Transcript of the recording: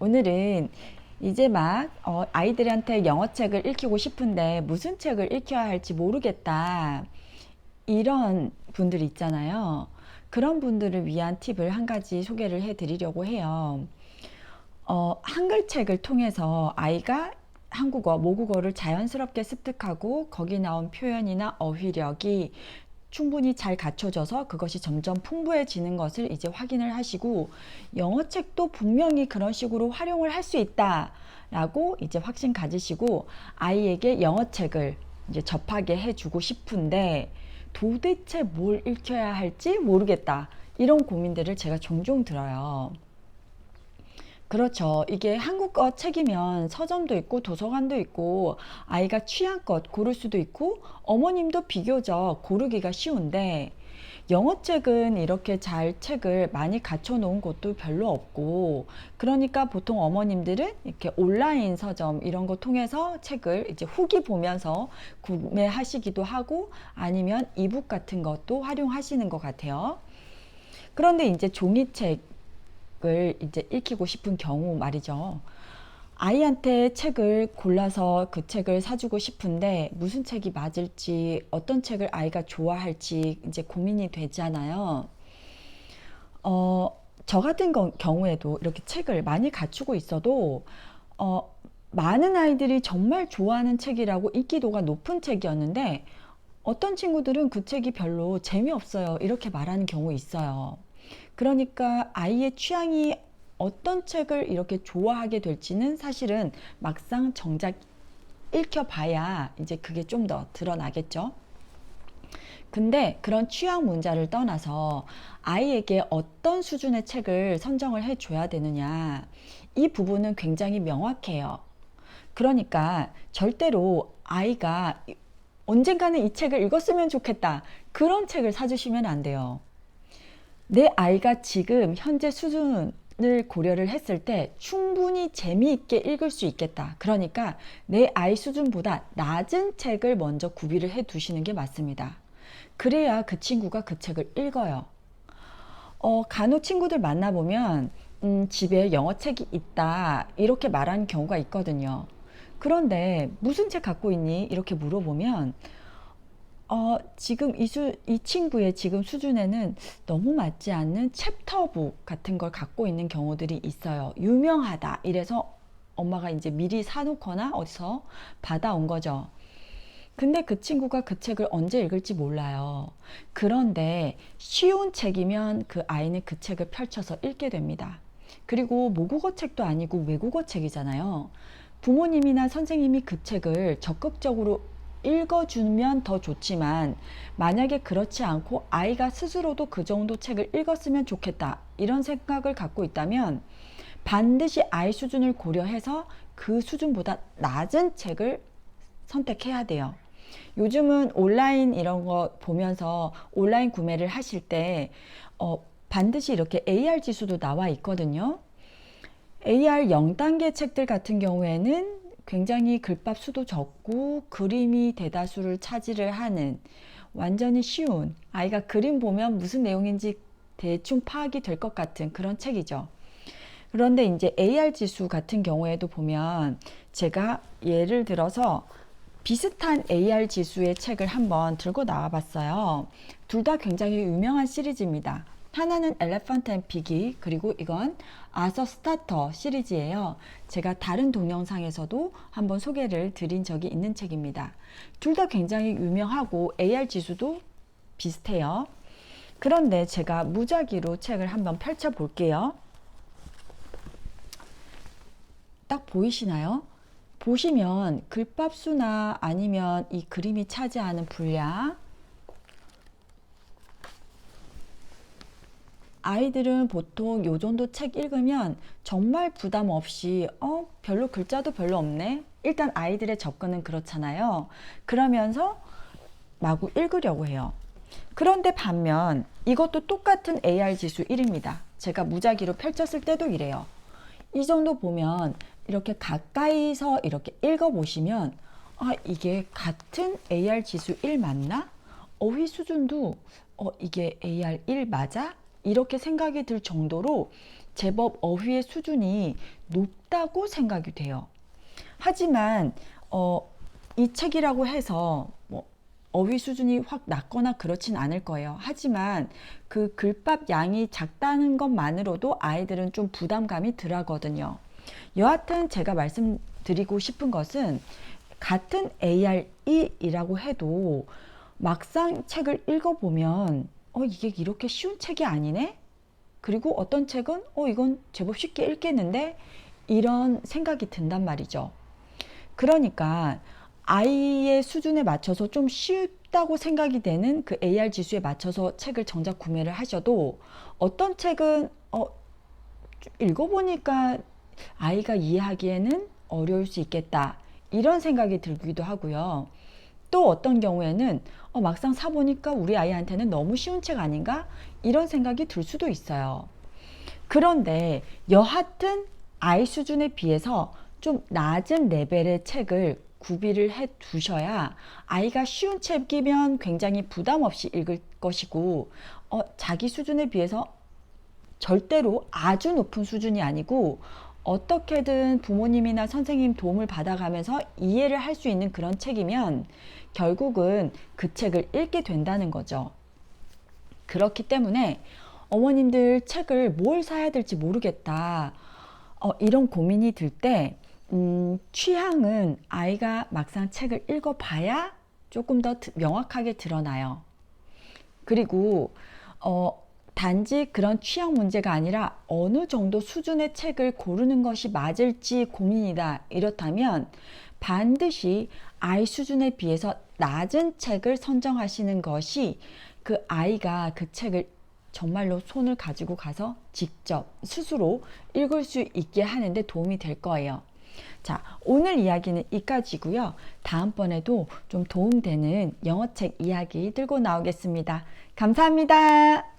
오늘은 이제 막 어, 아이들한테 영어책을 읽히고 싶은데 무슨 책을 읽혀야 할지 모르겠다. 이런 분들 있잖아요. 그런 분들을 위한 팁을 한 가지 소개를 해 드리려고 해요. 어, 한글책을 통해서 아이가 한국어, 모국어를 자연스럽게 습득하고 거기 나온 표현이나 어휘력이 충분히 잘 갖춰져서 그것이 점점 풍부해지는 것을 이제 확인을 하시고 영어책도 분명히 그런 식으로 활용을 할 수 있다 라고 이제 확신 가지시고 아이에게 영어책을 이제 접하게 해주고 싶은데 도대체 뭘 읽혀야 할지 모르겠다. 이런 고민들을 제가 종종 들어요. 그렇죠. 이게 한국어 책이면 서점도 있고 도서관도 있고 아이가 취향껏 고를 수도 있고 어머님도 비교적 고르기가 쉬운데 영어 책은 이렇게 잘 책을 많이 갖춰 놓은 곳도 별로 없고 그러니까 보통 어머님들은 이렇게 온라인 서점 이런 거 통해서 책을 이제 후기 보면서 구매하시기도 하고 아니면 이북 같은 것도 활용하시는 것 같아요. 그런데 이제 종이책 을 이제 읽히고 싶은 경우 말이죠. 아이한테 책을 골라서 그 책을 사주고 싶은데 무슨 책이 맞을지 어떤 책을 아이가 좋아할지 이제 고민이 되잖아요. 어, 저 같은 거- 경우에도 이렇게 책을 많이 갖추고 있어도 어, 많은 아이들이 정말 좋아하는 책이라고 인기도가 높은 책이었는데 어떤 친구들은 그 책이 별로 재미없어요. 이렇게 말하는 경우 있어요. 그러니까 아이의 취향이 어떤 책을 이렇게 좋아하게 될지는 사실은 막상 정작 읽혀봐야 이제 그게 좀 더 드러나겠죠. 근데 그런 취향 문제를 떠나서 아이에게 어떤 수준의 책을 선정을 해줘야 되느냐. 이 부분은 굉장히 명확해요. 그러니까 절대로 아이가 언젠가는 이 책을 읽었으면 좋겠다. 그런 책을 사주시면 안 돼요. 내 아이가 지금 현재 수준 을 고려를 했을 때 충분히 재미있게 읽을 수 있겠다. 그러니까 내 아이 수준보다 낮은 책을 먼저 구비를 해 두시는 게 맞습니다. 그래야 그 친구가 그 책을 읽어요. 어, 간혹 친구들 만나보면, 음, 집에 영어책이 있다. 이렇게 말하는 경우가 있거든요. 그런데 무슨 책 갖고 있니? 이렇게 물어보면, 어, 지금 이 수, 이 친구의 지금 수준에는 너무 맞지 않는 챕터북 같은 걸 갖고 있는 경우들이 있어요. 유명하다. 이래서 엄마가 이제 미리 사놓거나 어디서 받아온 거죠. 근데 그 친구가 그 책을 언제 읽을지 몰라요. 그런데 쉬운 책이면 그 아이는 그 책을 펼쳐서 읽게 됩니다. 그리고 모국어 책도 아니고 외국어 책이잖아요. 부모님이나 선생님이 그 책을 적극적으로 읽어주면 더 좋지만 만약에 그렇지 않고 아이가 스스로도 그 정도 책을 읽었으면 좋겠다 이런 생각을 갖고 있다면 반드시 아이 수준을 고려해서 그 수준보다 낮은 책을 선택해야 돼요. 요즘은 온라인 이런 거 보면서 온라인 구매를 하실 때 어, 반드시 이렇게 AR 지수도 나와 있거든요. AR 0단계 책들 같은 경우에는 굉장히 글밥 수도 적고 그림이 대다수를 차지를 하는 완전히 쉬운 아이가 그림 보면 무슨 내용인지 대충 파악이 될 것 같은 그런 책이죠. 그런데 이제 AR 지수 같은 경우에도 보면 제가 예를 들어서 비슷한 AR 지수의 책을 한번 들고 나와 봤어요. 둘 다 굉장히 유명한 시리즈입니다. 하나는 엘레펀트 앤 피기 그리고 이건 아서 스타터 시리즈예요. 제가 다른 동영상에서도 한번 소개를 드린 적이 있는 책입니다. 둘 다 굉장히 유명하고 AR 지수도 비슷해요. 그런데 제가 무작위로 책을 한번 펼쳐 볼게요. 딱 보이시나요? 보시면 글밥 수나 아니면 이 그림이 차지하는 분량 아이들은 보통 요 정도 책 읽으면 정말 부담 없이 어 별로 글자도 별로 없네. 일단 아이들의 접근은 그렇잖아요. 그러면서 마구 읽으려고 해요. 그런데 반면 이것도 똑같은 AR 지수 1입니다. 제가 무작위로 펼쳤을 때도 이래요. 이 정도 보면 이렇게 가까이서 이렇게 읽어 보시면 아 이게 같은 AR 지수 1 맞나? 어휘 수준도 어 이게 AR 1 맞아? 이렇게 생각이 들 정도로 제법 어휘의 수준이 높다고 생각이 돼요. 하지만 어, 이 책이라고 해서 뭐 어휘 수준이 확 낮거나 그렇진 않을 거예요. 하지만 그 글밥 양이 작다는 것만으로도 아이들은 좀 부담감이 덜 하거든요. 여하튼 제가 말씀드리고 싶은 것은 같은 AR1이라고 해도 막상 책을 읽어보면 어, 이게 이렇게 쉬운 책이 아니네? 그리고 어떤 책은 어, 이건 제법 쉽게 읽겠는데? 이런 생각이 든단 말이죠. 그러니까 아이의 수준에 맞춰서 좀 쉽다고 생각이 되는 그 AR 지수에 맞춰서 책을 정작 구매를 하셔도 어떤 책은 어, 좀 읽어보니까 아이가 이해하기에는 어려울 수 있겠다. 이런 생각이 들기도 하고요. 또 어떤 경우에는 어, 막상 사보니까 우리 아이한테는 너무 쉬운 책 아닌가? 이런 생각이 들 수도 있어요. 그런데 여하튼 아이 수준에 비해서 좀 낮은 레벨의 책을 구비를 해 두셔야 아이가 쉬운 책이면 굉장히 부담 없이 읽을 것이고 어, 자기 수준에 비해서 절대로 아주 높은 수준이 아니고 어떻게든 부모님이나 선생님 도움을 받아가면서 이해를 할 수 있는 그런 책이면 결국은 그 책을 읽게 된다는 거죠. 그렇기 때문에 어머님들 책을 뭘 사야 될지 모르겠다. 어, 이런 고민이 들 때, 음, 취향은 아이가 막상 책을 읽어봐야 조금 더 드- 명확하게 드러나요. 그리고, 어, 단지 그런 취향 문제가 아니라 어느 정도 수준의 책을 고르는 것이 맞을지 고민이다. 이렇다면 반드시 아이 수준에 비해서 낮은 책을 선정하시는 것이 그 아이가 그 책을 정말로 손을 가지고 가서 직접 스스로 읽을 수 있게 하는데 도움이 될 거예요. 자, 오늘 이야기는 이까지고요. 다음번에도 좀 도움되는 영어책 이야기 들고 나오겠습니다. 감사합니다.